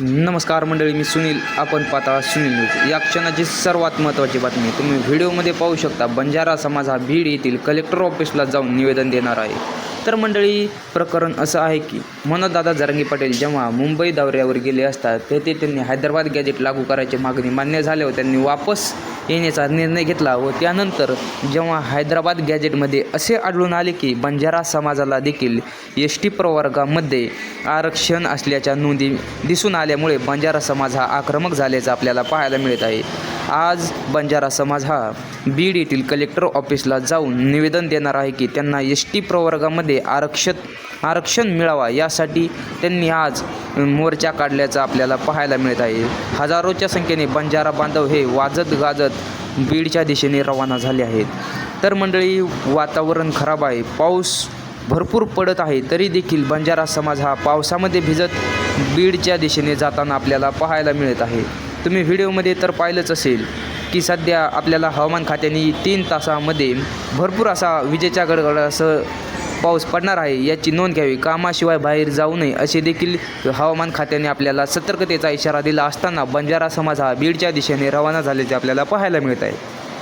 नमस्कार मंडळी मी सुनील. आपण पाहता सुनील न्यूज. या क्षणाची सर्वात महत्त्वाची बातमी. तुम्ही व्हिडिओमध्ये पाहू शकता बंजारा समाज हा बीड येथील कलेक्टर ऑफिसला जाऊन निवेदन देणार आहे. तर मंडळी प्रकरण असं आहे की मनोदादा जरांगी पाटील जेव्हा मुंबई दौऱ्यावर गेले असतात तेथे त्यांनी हैदराबाद गॅजेट लागू करायची मागणी मान्य झाल्यावर त्यांनी वापस येण्याचा निर्णय घेतला व त्यानंतर जेव्हा हैदराबाद गॅजेटमध्ये असे आढळून आले की बंजारा समाजाला देखील एस टी प्रवर्गामध्ये आरक्षण असल्याच्या नोंदी दिसून आल्यामुळे बंजारा समाज हा आक्रमक झाल्याचं आपल्याला पाहायला मिळत आहे. आज बंजारा समाज हा बीड येथील कलेक्टर ऑफिसला जाऊन निवेदन देणार आहे की त्यांना एस टी प्रवर्गामध्ये आरक्षण आरक्षण मिळावा यासाठी त्यांनी आज मोर्चा काढल्याचं आपल्याला पाहायला मिळत आहे. हजारोच्या संख्येने बंजारा बांधव हे वाजत गाजत बीडच्या दिशेने रवाना झाले आहेत. तर मंडळी वातावरण खराब आहे. पाऊस भरपूर पडत आहे तरी देखील बंजारा समाज हा पावसामध्ये भिजत बीडच्या दिशेने जाताना आपल्याला पाहायला मिळत आहे. तुम्ही व्हिडिओमध्ये तर पाहिलंच असेल की सध्या आपल्याला हवामान खात्याने तीन तासामध्ये भरपूर असा विजेच्या गडगडासह पाऊस पडणार आहे याची नोंद घ्यावी. कामाशिवाय बाहेर जाऊ नये असे देखील हवामान खात्याने आपल्याला सतर्कतेचा इशारा दिला असताना बंजारा समाज हा बीडच्या दिशेने रवाना झाल्याचे आपल्याला पाहायला मिळत आहे.